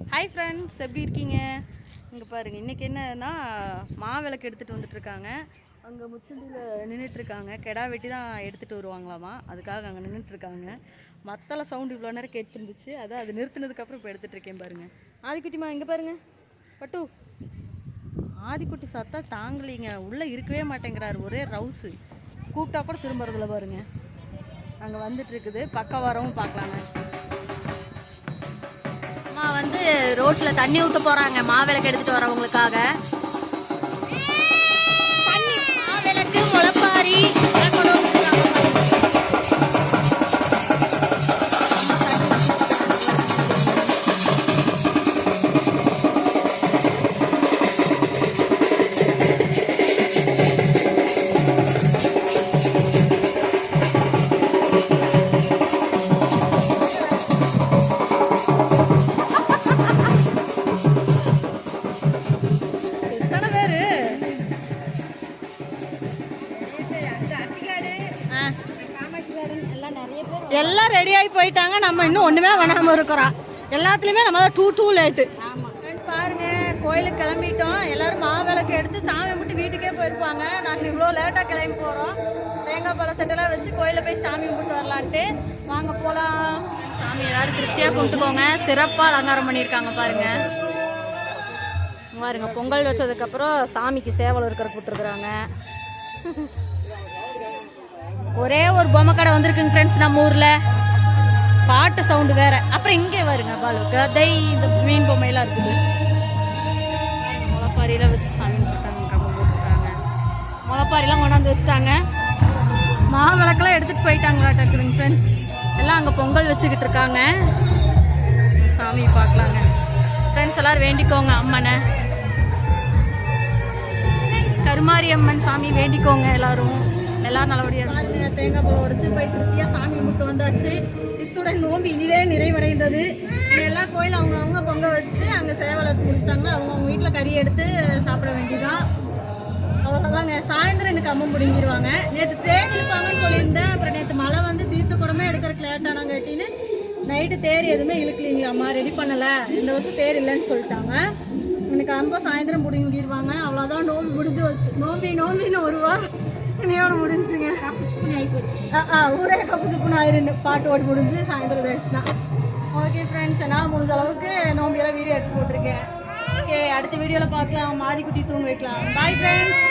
Hi friends எப்படி இருக்கீங்க? இங்கே பாருங்கள் இன்றைக்கி என்னன்னா மாவிளக்கு எடுத்துகிட்டு வந்துட்டுருக்காங்க. அங்கே முச்சந்தியில் நின்றுட்டுருக்காங்க கெடா வெட்டி தான் எடுத்துகிட்டு வருவாங்களாமா? அதுக்காக அங்கே நின்றுட்டுருக்காங்க மத்தள சவுண்டு இவ்வளோ நேரம் கேட்டுருந்துச்சு. அதான் அது நிறுத்தினதுக்கப்புறம் இப்போ எடுத்துகிட்டு இருக்கேன் பாருங்கள் ஆதிக்குட்டிமா இங்கே பாருங்கள் பட்டு. ஆதிக்குட்டி சத்தா தாங்கலீங்க. உள்ளே இருக்கவே மாட்டேங்கிறாரு. ஒரே ரவுஸு கூப்பிட்டா கூட திரும்புறதுல பாருங்க. அங்கே வந்துட்டுருக்குது. இருக்குது பக்கவாரமும் பார்க்கலாங்க. வந்து ரோட்ல தண்ணி ஊற்ற போறாங்க. மாவிளக்கு எடுத்துட்டு வரவங்களுக்காக. எல்லாம் ரெடி ஆகி போயிட்டாங்க. நம்ம இன்னும் ஒண்ணுமே பண்ணாம இருக்கிறோம். எல்லாத்துலயுமே நம்ம தான் டூ டூ லேட்டு பாருங்க கோயிலுக்கு கிளம்பிட்டோம். எல்லாரும் மாவிளக்கு எடுத்து சாமி கும்பிட்டு வீட்டுக்கே போயிருப்பாங்க. நாங்க இவ்வளோ லேட்டா கிளம்பி போறோம். தேங்காய் பழ செட்டெல்லாம் வச்சு கோயில போய் சாமி கும்பிட்டு வரலான்ட்டு. வாங்க போலாம். சாமி எல்லாரும் திருப்தியா கும்பிட்டுக்கோங்க. சிறப்பா அலங்காரம் பண்ணியிருக்காங்க பாருங்க. பாருங்க பொங்கல் வச்சதுக்கப்புறம் சாமிக்கு சேவல் இருக்கிற கொடுத்துருக்குறாங்க. ஒரே ஒரு பொம்மை கடை வந்திருக்குங்க ஃப்ரெண்ட்ஸ் நம்ம ஊரில். பாட்டு சவுண்டு வேற. அப்புறம் இங்கே வருங்க பாலு. கதை இந்த மீன் பொம்மையெல்லாம் இருக்குது. முளைப்பாரிலாம் வச்சு சாமி கும்பிட்டாங்க கம்பம் போட்டுருக்காங்க. கொண்டாந்து வச்சுட்டாங்க. மாவிளக்கெல்லாம் எடுத்துகிட்டு போயிட்டாங்களாட்டாக்குதுங்க ஃப்ரெண்ட்ஸ் எல்லாம் அங்கே பொங்கல் வச்சுக்கிட்டு இருக்காங்க. சாமி பார்க்கலாங்க. ஃப்ரெண்ட்ஸ் எல்லோரும் வேண்டிக்கோங்க அம்மனை. கருமாரி அம்மன் சாமி வேண்டிக்கோங்க எல்லோரும். எல்லாரும் நல்லபடியாக தேங்காய் பழம் உடைச்சு போய் திருப்தியாக சாமி கும்பிட்டு வந்தாச்சு. இத்துடன் நோம்பு இனிதே நிறைவடைந்தது. எல்லா கோயில் அவங்க அவங்க பொங்க வச்சுட்டு அங்கே சேவல் முடிச்சிட்டாங்கன்னா அவங்க அவங்க வீட்டில் கறி எடுத்து சாப்பிட வேண்டியதான் அவ்வளோதாங்க சாயந்தரம் எனக்கு அம்மன் பிடிங்கிடுவாங்க நேற்று தேர் இழுப்பாங்கன்னு சொல்லியிருந்தேன். அப்புறம் நேற்று மழை வந்து தீர்த்த குடமே எடுக்கிறதுக்கு லேட்டானாங்கட்டின்னு நைட்டு தேர் எதுவுமே இழுக்கலீங்களாம்மா ரெடி பண்ணலை. இந்த வருஷம் தேர் இல்லைன்னு சொல்லிட்டாங்க. எனக்கு அன்பா சாயந்தரம் பிடிங்கிடுவாங்க அவ்வளோதான் நோம்பு முடிஞ்சு வச்சு நோம்பி நோம்பின்னு ஒரு வாரம். இன்னையோட முடிஞ்சுங்க? ஆ ஆ ஊரே கப்பு சுப்புன்னு ஆயிருந்து பாட்டு ஓடி முடிஞ்சு சாயந்தரம் தேய்ச்சினா ஓகே ஃப்ரெண்ட்ஸ் என்னால் முடிஞ்ச அளவுக்கு நோம்பியெல்லாம் வீடியோ எடுத்து போட்டிருக்கேன். ஓகே அடுத்த வீடியோவில் பார்க்கலாம். மாதிக்குட்டி தூங்க வைக்கலாம். Bye friends